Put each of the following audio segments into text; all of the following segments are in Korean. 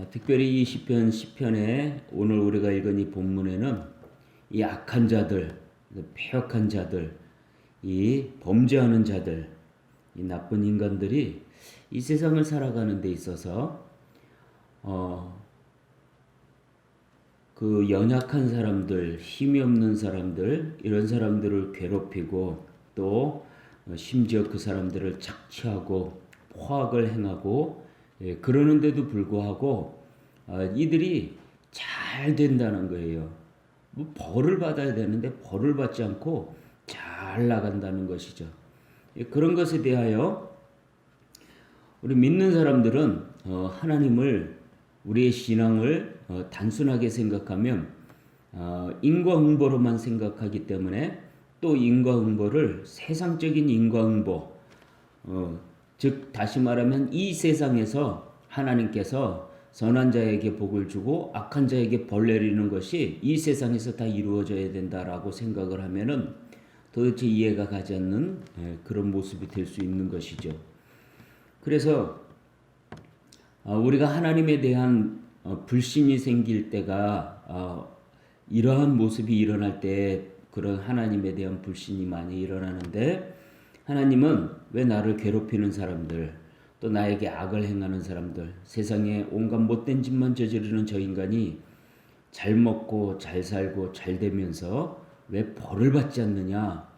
아, 특별히 이 시편 시편에 오늘 우리가 읽은 이 본문에는 이 악한 자들, 폐역한 자들, 이 범죄하는 자들, 이 나쁜 인간들이 이 세상을 살아가는 데 있어서 어, 그 연약한 사람들, 힘이 없는 사람들, 이런 사람들을 괴롭히고 또 어, 심지어 그 사람들을 착취하고 포악을 행하고 예, 그러는데도 불구하고 아, 이들이 잘 된다는 거예요. 뭐 벌을 받아야 되는데 벌을 받지 않고 잘 나간다는 것이죠. 예, 그런 것에 대하여 우리 믿는 사람들은 어, 하나님을 우리의 신앙을 어, 단순하게 생각하면 어, 인과응보로만 생각하기 때문에 또 인과응보를 세상적인 인과응보, 어, 즉 다시 말하면 이 세상에서 하나님께서 선한 자에게 복을 주고 악한 자에게 벌 내리는 것이 이 세상에서 다 이루어져야 된다라고 생각을 하면은 도대체 이해가 가지 않는 예, 그런 모습이 될 수 있는 것이죠. 그래서 어, 우리가 하나님에 대한 어, 불신이 생길 때가 어, 이러한 모습이 일어날 때 그런 하나님에 대한 불신이 많이 일어나는데 하나님은 왜 나를 괴롭히는 사람들 또 나에게 악을 행하는 사람들 세상에 온갖 못된 짓만 저지르는 저 인간이 잘 먹고 잘 살고 잘 되면서 왜 벌을 받지 않느냐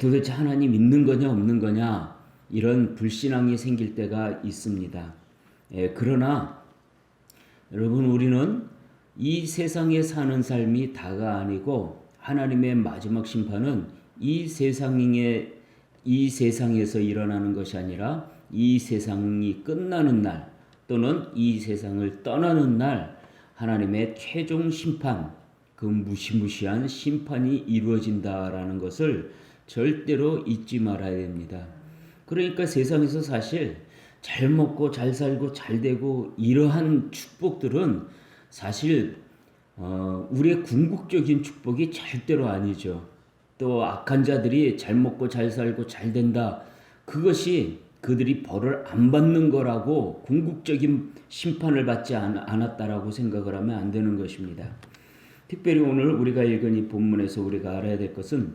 도대체 하나님 있는 거냐 없는 거냐 이런 불신앙이 생길 때가 있습니다. 예, 그러나 여러분 우리는 이 세상에 사는 삶이 다가 아니고 하나님의 마지막 심판은 이 세상에 이 세상에서 일어나는 것이 아니라 이 세상이 끝나는 날 또는 이 세상을 떠나는 날 하나님의 최종 심판 그 무시무시한 심판이 이루어진다라는 것을 절대로 잊지 말아야 됩니다. 그러니까 세상에서 사실 잘 먹고 잘 살고 잘 되고 이러한 축복들은 사실 어, 우리의 궁극적인 축복이 절대로 아니죠. 또 악한 자들이 잘 먹고 잘 살고 잘 된다. 그것이 그들이 벌을 안 받는 거라고 궁극적인 심판을 받지 않았다라고 생각을 하면 안 되는 것입니다. 특별히 오늘 우리가 읽은 이 본문에서 우리가 알아야 될 것은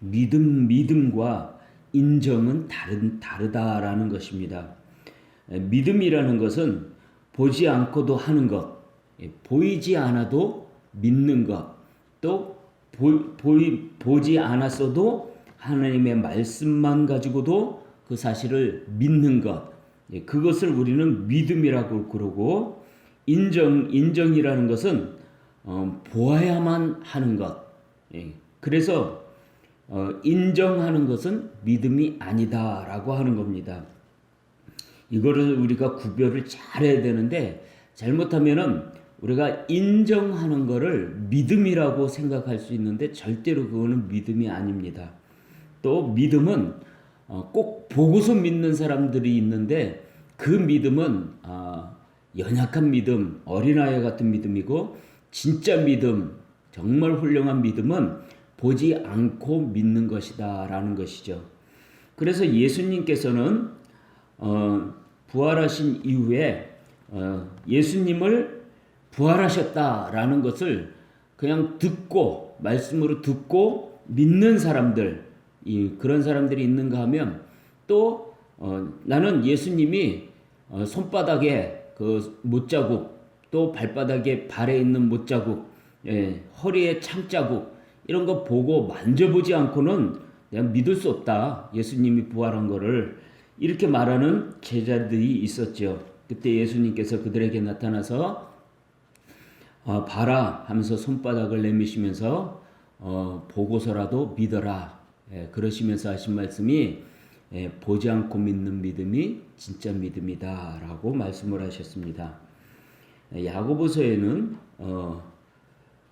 믿음, 믿음과 인정은 다른, 다르다라는 것입니다. 믿음이라는 것은 보지 않고도 하는 것, 보이지 않아도 믿는 것, 또 보, 보이, 보지 않았어도 하나님의 말씀만 가지고도 그 사실을 믿는 것, 그것을 우리는 믿음이라고 그러고 인정, 인정이라는 것은 어, 보아야만 하는 것. 그래서 어, 인정하는 것은 믿음이 아니다라고 하는 겁니다. 이거를 우리가 구별을 잘해야 되는데 잘못하면은 우리가 인정하는 것을 믿음이라고 생각할 수 있는데 절대로 그거는 믿음이 아닙니다. 또 믿음은 어, 꼭 보고서 믿는 사람들이 있는데 그 믿음은 아, 연약한 믿음, 어린아이 같은 믿음이고 진짜 믿음, 정말 훌륭한 믿음은 보지 않고 믿는 것이다라는 것이죠. 그래서 예수님께서는 어, 부활하신 이후에 어, 예수님을 부활하셨다라는 것을 그냥 듣고 말씀으로 듣고 믿는 사람들 이 그런 사람들이 있는가 하면 또 어, 나는 예수님이 어, 손바닥에 그 못자국 또 발바닥에 발에 있는 못자국 예, 허리에 창자국 이런 거 보고 만져보지 않고는 내가 믿을 수 없다 예수님이 부활한 거를 이렇게 말하는 제자들이 있었죠. 그때 예수님께서 그들에게 나타나서 어, 봐라 하면서 손바닥을 내미시면서 어, 보고서라도 믿어라. 예, 그러시면서 하신 말씀이 예, 보지 않고 믿는 믿음이 진짜 믿음이다라고 말씀을 하셨습니다. 예, 야고보서에는 어,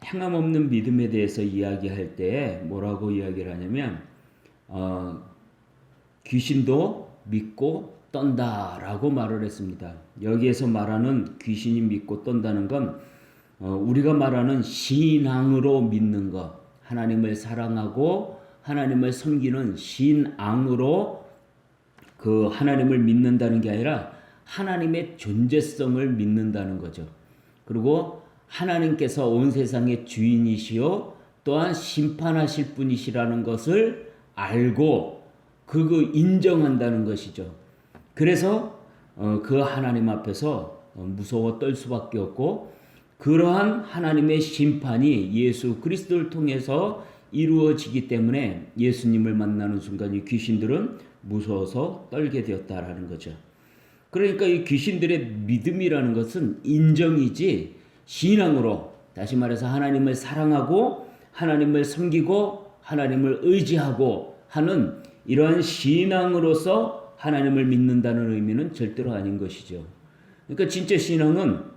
행함 없는 믿음에 대해서 이야기할 때 뭐라고 이야기를 하냐면 어, 귀신도 믿고 떤다라고 말을 했습니다. 여기에서 말하는 귀신이 믿고 떤다는 건 어, 우리가 말하는 신앙으로 믿는 것, 하나님을 사랑하고 하나님을 섬기는 신앙으로 그 하나님을 믿는다는 게 아니라 하나님의 존재성을 믿는다는 거죠. 그리고 하나님께서 온 세상의 주인이시요 또한 심판하실 분이시라는 것을 알고 그거 인정한다는 것이죠. 그래서 어, 그 하나님 앞에서 어, 무서워 떨 수밖에 없고 그러한 하나님의 심판이 예수 그리스도를 통해서 이루어지기 때문에 예수님을 만나는 순간 이 귀신들은 무서워서 떨게 되었다라는 거죠. 그러니까 이 귀신들의 믿음이라는 것은 인정이지 신앙으로 다시 말해서 하나님을 사랑하고 하나님을 섬기고 하나님을 의지하고 하는 이러한 신앙으로서 하나님을 믿는다는 의미는 절대로 아닌 것이죠. 그러니까 진짜 신앙은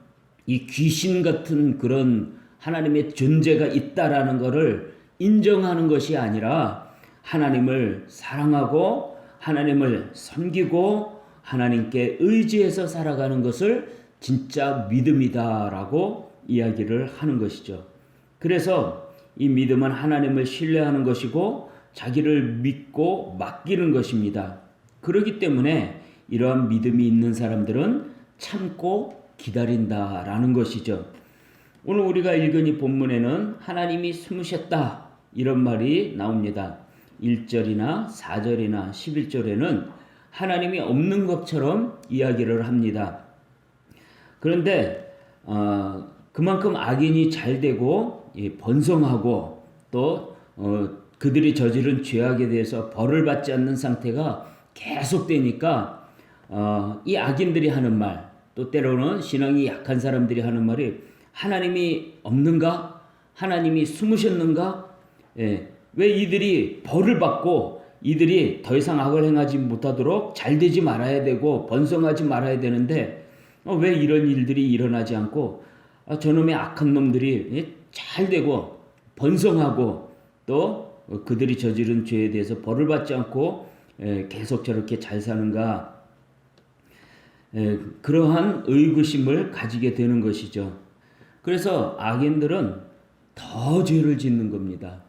이 귀신 같은 그런 하나님의 존재가 있다라는 것을 인정하는 것이 아니라 하나님을 사랑하고 하나님을 섬기고 하나님께 의지해서 살아가는 것을 진짜 믿음이다라고 이야기를 하는 것이죠. 그래서 이 믿음은 하나님을 신뢰하는 것이고 자기를 믿고 맡기는 것입니다. 그렇기 때문에 이러한 믿음이 있는 사람들은 참고 기다린다라는 것이죠. 오늘 우리가 읽은 이 본문에는 하나님이 숨으셨다 이런 말이 나옵니다. 1절이나 4절이나 11절에는 하나님이 없는 것처럼 이야기를 합니다. 그런데 어, 그만큼 악인이 잘 되고 예, 번성하고 또 어, 그들이 저지른 죄악에 대해서 벌을 받지 않는 상태가 계속되니까 어, 이 악인들이 하는 말, 또 때로는 신앙이 약한 사람들이 하는 말이 하나님이 없는가? 하나님이 숨으셨는가? 예, 왜 이들이 벌을 받고 이들이 더 이상 악을 행하지 못하도록 잘 되지 말아야 되고 번성하지 말아야 되는데 어, 왜 이런 일들이 일어나지 않고 아, 저놈의 악한 놈들이 예, 잘 되고 번성하고 또 그들이 저지른 죄에 대해서 벌을 받지 않고 예, 계속 저렇게 잘 사는가 예, 그러한 의구심을 가지게 되는 것이죠. 그래서 악인들은 더 죄를 짓는 겁니다.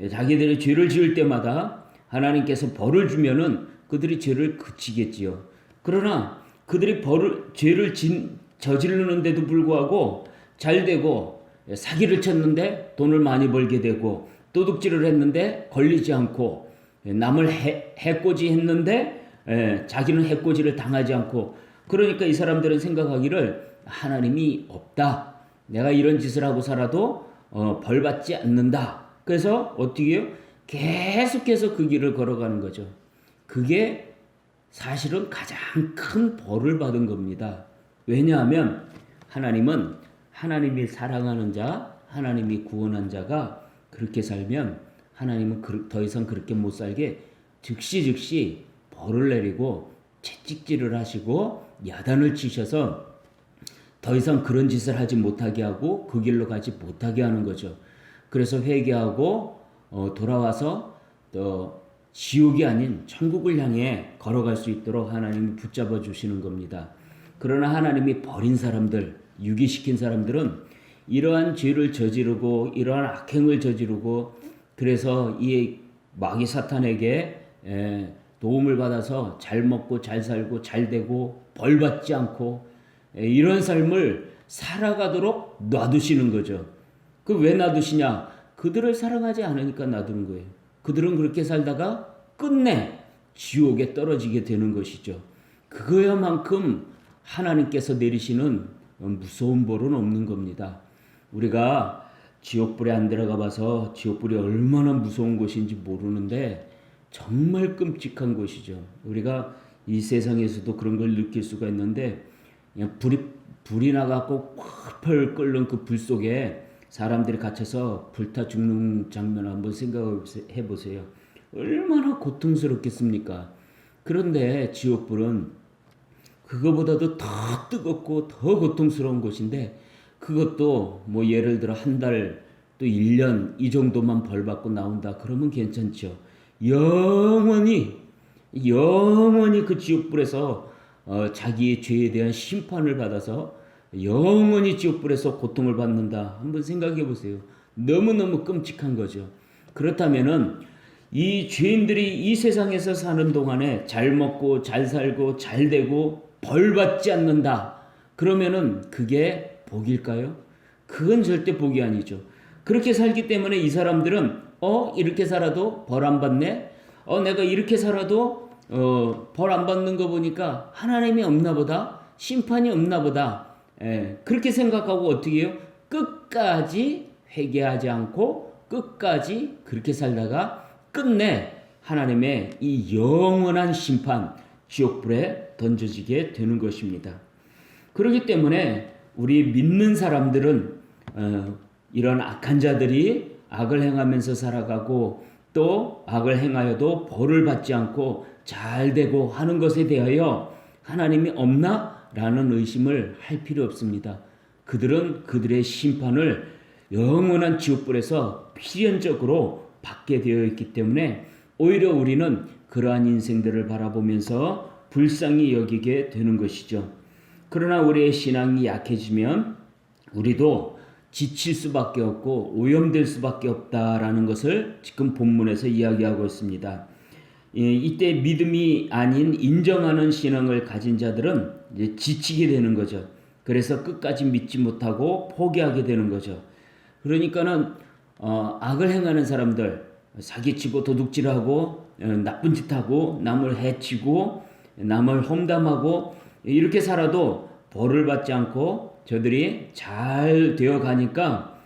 예, 자기들이 죄를 지을 때마다 하나님께서 벌을 주면은 그들이 죄를 그치겠지요. 그러나 그들이 벌을 죄를 진, 저지르는데도 불구하고 잘 되고 예, 사기를 쳤는데 돈을 많이 벌게 되고 도둑질을 했는데 걸리지 않고 예, 남을 해, 해코지 했는데 예, 자기는 해코지를 당하지 않고 그러니까 이 사람들은 생각하기를 하나님이 없다. 내가 이런 짓을 하고 살아도 어, 벌 받지 않는다. 그래서 어떻게 해요? 계속해서 그 길을 걸어가는 거죠. 그게 사실은 가장 큰 벌을 받은 겁니다. 왜냐하면 하나님은 하나님이 사랑하는 자, 하나님이 구원한 자가 그렇게 살면 하나님은 더 이상 그렇게 못 살게 즉시 즉시 벌을 내리고 채찍질을 하시고 야단을 치셔서 더 이상 그런 짓을 하지 못하게 하고 그 길로 가지 못하게 하는 거죠. 그래서 회개하고 어, 돌아와서 또 지옥이 아닌 천국을 향해 걸어갈 수 있도록 하나님이 붙잡아 주시는 겁니다. 그러나 하나님이 버린 사람들, 유기시킨 사람들은 이러한 죄를 저지르고 이러한 악행을 저지르고 그래서 이 마귀 사탄에게 도움을 받아서 잘 먹고 잘 살고 잘 되고 벌 받지 않고 이런 삶을 살아가도록 놔두시는 거죠. 그 왜 놔두시냐? 그들을 사랑하지 않으니까 놔두는 거예요. 그들은 그렇게 살다가 끝내 지옥에 떨어지게 되는 것이죠. 그거야만큼 하나님께서 내리시는 무서운 벌은 없는 겁니다. 우리가 지옥불에 안 들어가 봐서 지옥불이 얼마나 무서운 곳인지 모르는데 정말 끔찍한 곳이죠. 우리가 이 세상에서도 그런 걸 느낄 수가 있는데 그냥 불이 불이 나갖고 펄펄 끓는 그 불 속에 사람들이 갇혀서 불타 죽는 장면을 한번 생각해 보세요. 얼마나 고통스럽겠습니까? 그런데 지옥불은 그거보다도 더 뜨겁고 더 고통스러운 곳인데 그것도 뭐 예를 들어 한 달 또 1년 이 정도만 벌 받고 나온다 그러면 괜찮죠. 영원히 영원히 그 지옥불에서 어, 자기의 죄에 대한 심판을 받아서 영원히 지옥불에서 고통을 받는다. 한번 생각해 보세요. 너무너무 끔찍한 거죠. 그렇다면은 이 죄인들이 이 세상에서 사는 동안에 잘 먹고 잘 살고 잘 되고 벌 받지 않는다. 그러면은 그게 복일까요? 그건 절대 복이 아니죠. 그렇게 살기 때문에 이 사람들은 어 이렇게 살아도 벌 안 받네. 어 내가 이렇게 살아도 어 벌 안 받는 거 보니까 하나님이 없나 보다. 심판이 없나 보다. 예, 그렇게 생각하고 어떻게 해요? 끝까지 회개하지 않고 끝까지 그렇게 살다가 끝내 하나님의 이 영원한 심판 지옥불에 던져지게 되는 것입니다. 그렇기 때문에 우리 믿는 사람들은 어, 이런 악한 자들이 악을 행하면서 살아가고 또 악을 행하여도 벌을 받지 않고 잘 되고 하는 것에 대하여 하나님이 없나? 라는 의심을 할 필요 없습니다. 그들은 그들의 심판을 영원한 지옥불에서 필연적으로 받게 되어 있기 때문에 오히려 우리는 그러한 인생들을 바라보면서 불쌍히 여기게 되는 것이죠. 그러나 우리의 신앙이 약해지면 우리도 지칠 수밖에 없고 오염될 수밖에 없다라는 것을 지금 본문에서 이야기하고 있습니다. 예, 이때 믿음이 아닌 인정하는 신앙을 가진 자들은 이제 지치게 되는 거죠. 그래서 끝까지 믿지 못하고 포기하게 되는 거죠. 그러니까는 어, 악을 행하는 사람들 사기치고 도둑질하고 어, 나쁜 짓하고 남을 해치고 남을 험담하고 이렇게 살아도 벌을 받지 않고 저들이 잘 되어 가니까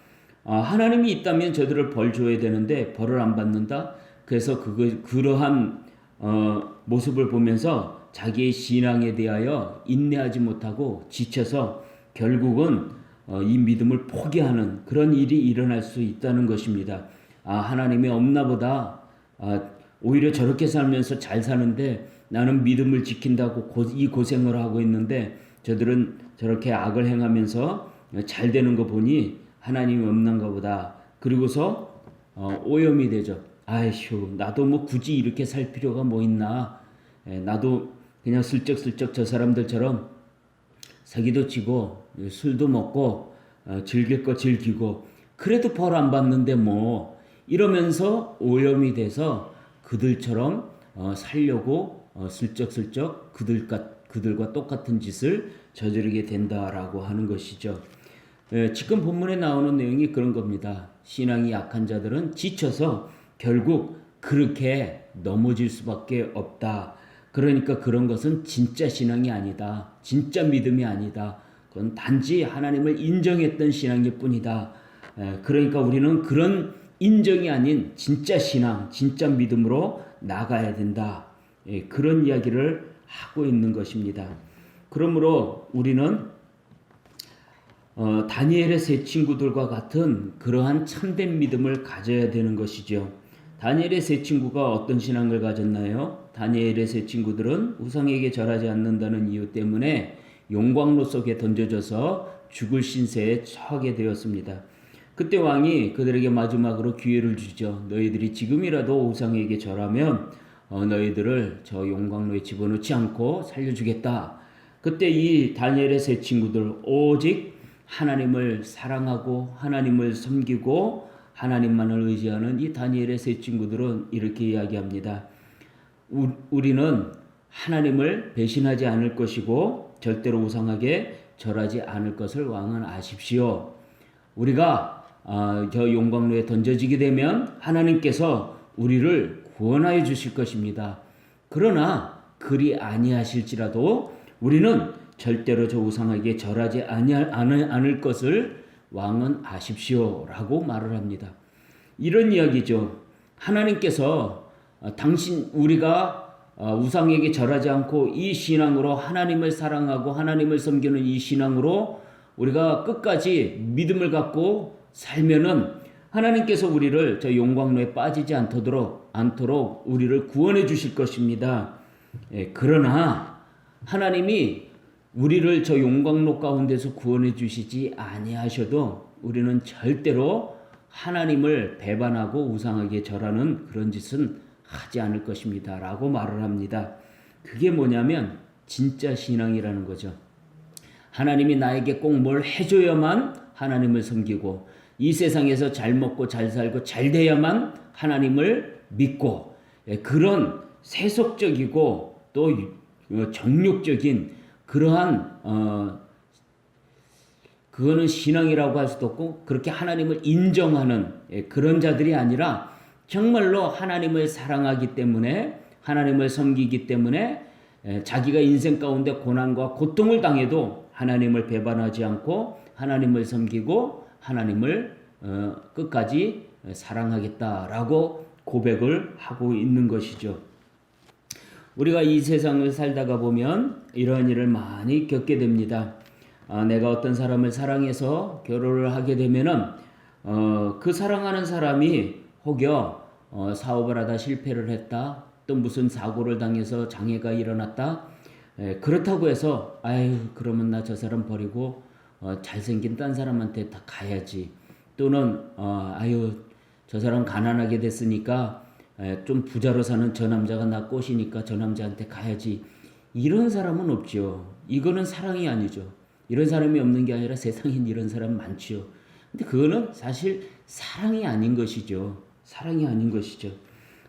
아, 하나님이 있다면 저들을 벌 줘야 되는데 벌을 안 받는다. 그래서 그 그러한 어, 모습을 보면서 자기의 신앙에 대하여 인내하지 못하고 지쳐서 결국은 어, 이 믿음을 포기하는 그런 일이 일어날 수 있다는 것입니다. 아 하나님이 없나 보다. 아, 오히려 저렇게 살면서 잘 사는데 나는 믿음을 지킨다고 고, 이 고생을 하고 있는데 저들은 저렇게 악을 행하면서 잘 되는 거 보니 하나님이 없는가 보다. 그리고서 어, 오염이 되죠. 아이휴, 나도 뭐 굳이 이렇게 살 필요가 뭐 있나. 에, 나도 그냥 슬쩍슬쩍 저 사람들처럼 사기도 치고 술도 먹고 어, 즐길 거 즐기고 그래도 벌 안 받는데 뭐 이러면서 오염이 돼서 그들처럼 어, 살려고 어, 슬쩍슬쩍 그들과 그들과 똑같은 짓을 저지르게 된다라고 하는 것이죠. 예, 지금 본문에 나오는 내용이 그런 겁니다. 신앙이 약한 자들은 지쳐서 결국 그렇게 넘어질 수밖에 없다. 그러니까 그런 것은 진짜 신앙이 아니다. 진짜 믿음이 아니다. 그건 단지 하나님을 인정했던 신앙일 뿐이다. 예, 그러니까 우리는 그런 인정이 아닌 진짜 신앙, 진짜 믿음으로 나가야 된다. 예, 그런 이야기를 하고 있는 것입니다. 그러므로 우리는 어, 다니엘의 세 친구들과 같은 그러한 참된 믿음을 가져야 되는 것이죠. 다니엘의 세 친구가 어떤 신앙을 가졌나요? 다니엘의 세 친구들은 우상에게 절하지 않는다는 이유 때문에 용광로 속에 던져져서 죽을 신세에 처하게 되었습니다. 그때 왕이 그들에게 마지막으로 기회를 주죠. 너희들이 지금이라도 우상에게 절하면 어, 너희들을 저 용광로에 집어넣지 않고 살려주겠다. 그때 이 다니엘의 세 친구들 오직 하나님을 사랑하고 하나님을 섬기고 하나님만을 의지하는 이 다니엘의 세 친구들은 이렇게 이야기합니다. 우리는 하나님을 배신하지 않을 것이고 절대로 우상하게 절하지 않을 것을 왕은 아십시오. 우리가 어, 저 용광로에 던져지게 되면 하나님께서 우리를 구원하여 주실 것입니다. 그러나 그리 아니하실지라도 우리는 절대로 저 우상에게 절하지 않을 것을 왕은 아십시오라고 말을 합니다. 이런 이야기죠. 하나님께서 어, 당신 우리가 어, 우상에게 절하지 않고 이 신앙으로 하나님을 사랑하고 하나님을 섬기는 이 신앙으로 우리가 끝까지 믿음을 갖고 살면은 하나님께서 우리를 저 용광로에 빠지지 않도록 않도록 우리를 구원해 주실 것입니다. 예, 그러나 하나님이 우리를 저 용광로 가운데서 구원해 주시지 아니하셔도 우리는 절대로 하나님을 배반하고 우상하게 절하는 그런 짓은 하지 않을 것입니다. 라고 말을 합니다. 그게 뭐냐면 진짜 신앙이라는 거죠. 하나님이 나에게 꼭 뭘 해줘야만 하나님을 섬기고 이 세상에서 잘 먹고 잘 살고 잘 돼야만 하나님을 믿고 예, 그런 세속적이고 또 정욕적인 그러한 어 그거는 신앙이라고 할 수도 없고 그렇게 하나님을 인정하는 예, 그런 자들이 아니라 정말로 하나님을 사랑하기 때문에 하나님을 섬기기 때문에 예, 자기가 인생 가운데 고난과 고통을 당해도 하나님을 배반하지 않고 하나님을 섬기고 하나님을 어, 끝까지 사랑하겠다라고 고백을 하고 있는 것이죠. 우리가 이 세상을 살다가 보면 이러한 일을 많이 겪게 됩니다. 아, 내가 어떤 사람을 사랑해서 결혼을 하게 되면은 어, 그 사랑하는 사람이 혹여 어, 사업을 하다 실패를 했다, 또 무슨 사고를 당해서 장애가 일어났다. 에, 그렇다고 해서 아유 그러면 나 저 사람 버리고 어, 잘생긴 딴 사람한테 다 가야지. 또는 어, 아유 저 사람 가난하게 됐으니까 에, 좀 부자로 사는 저 남자가 나 꼬시니까 저 남자한테 가야지. 이런 사람은 없죠. 이거는 사랑이 아니죠. 이런 사람이 없는 게 아니라 세상엔 이런 사람 많지요. 근데 그거는 사실 사랑이 아닌 것이죠. 사랑이 아닌 것이죠.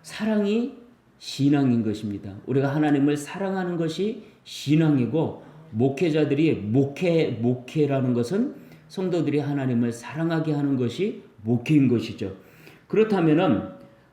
사랑이 신앙인 것입니다. 우리가 하나님을 사랑하는 것이 신앙이고 목회자들이 목회 목회라는 것은 성도들이 하나님을 사랑하게 하는 것이 목회인 것이죠. 그렇다면은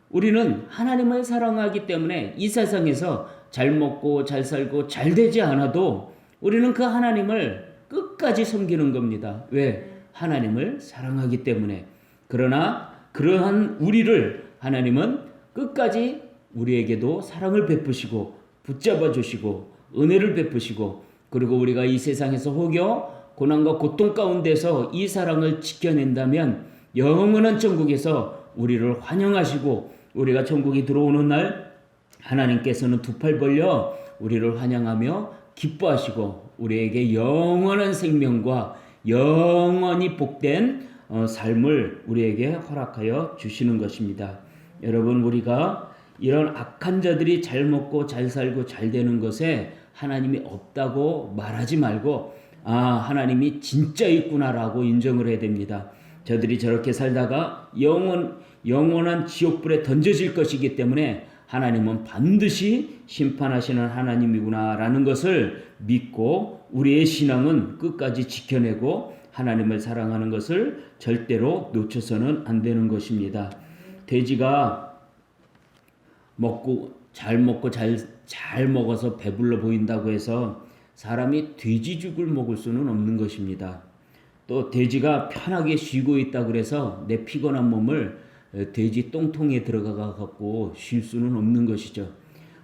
우리는 하나님을 사랑하기 때문에 이 세상에서 잘 먹고 잘 살고 잘 되지 않아도 우리는 그 하나님을 끝까지 섬기는 겁니다. 왜? 하나님을 사랑하기 때문에. 그러나 그러한 우리를 하나님은 끝까지 우리에게도 사랑을 베푸시고 붙잡아 주시고 은혜를 베푸시고 그리고 우리가 이 세상에서 혹여 고난과 고통 가운데서 이 사랑을 지켜낸다면 영원한 천국에서 우리를 환영하시고 우리가 천국에 들어오는 날 하나님께서는 두 팔 벌려 우리를 환영하며 기뻐하시고 우리에게 영원한 생명과 영원히 복된 어, 삶을 우리에게 허락하여 주시는 것입니다. 여러분 우리가 이런 악한 자들이 잘 먹고 잘 살고 잘 되는 것에 하나님이 없다고 말하지 말고 아 하나님이 진짜 있구나라고 인정을 해야 됩니다. 저들이 저렇게 살다가 영원 영원한 지옥불에 던져질 것이기 때문에 하나님은 반드시 심판하시는 하나님이구나라는 것을 믿고 우리의 신앙은 끝까지 지켜내고 하나님을 사랑하는 것을 절대로 놓쳐서는 안 되는 것입니다. 돼지가 먹고 잘 먹고 잘, 잘 먹어서 배불러 보인다고 해서 사람이 돼지죽을 먹을 수는 없는 것입니다. 또 돼지가 편하게 쉬고 있다 그래서 내 피곤한 몸을 돼지 똥통에 들어가 갖고 쉴 수는 없는 것이죠.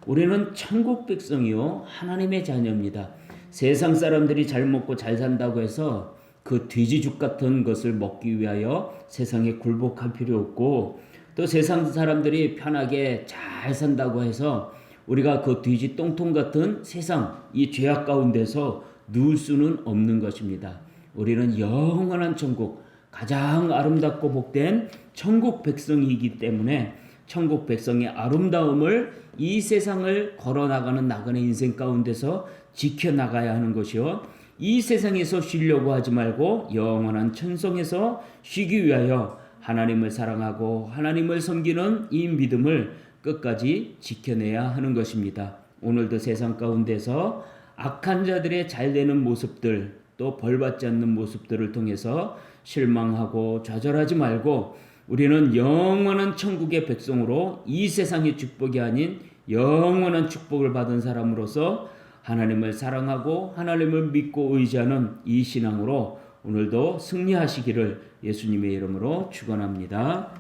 우리는 천국 백성이요 하나님의 자녀입니다. 세상 사람들이 잘 먹고 잘 산다고 해서 그 돼지죽 같은 것을 먹기 위하여 세상에 굴복할 필요 없고 또 세상 사람들이 편하게 잘 산다고 해서 우리가 그 돼지 똥통 같은 세상 이 죄악 가운데서 누울 수는 없는 것입니다. 우리는 영원한 천국 가장 아름답고 복된 천국 백성이기 때문에 천국 백성의 아름다움을 이 세상을 걸어 나가는 나그네 인생 가운데서 지켜 나가야 하는 것이요. 이 세상에서 쉬려고 하지 말고 영원한 천성에서 쉬기 위하여 하나님을 사랑하고 하나님을 섬기는 이 믿음을 끝까지 지켜내야 하는 것입니다. 오늘도 세상 가운데서 악한 자들의 잘 되는 모습들 또 벌받지 않는 모습들을 통해서 실망하고 좌절하지 말고 우리는 영원한 천국의 백성으로 이 세상의 축복이 아닌 영원한 축복을 받은 사람으로서 하나님을 사랑하고 하나님을 믿고 의지하는 이 신앙으로 오늘도 승리하시기를 예수님의 이름으로 축원합니다.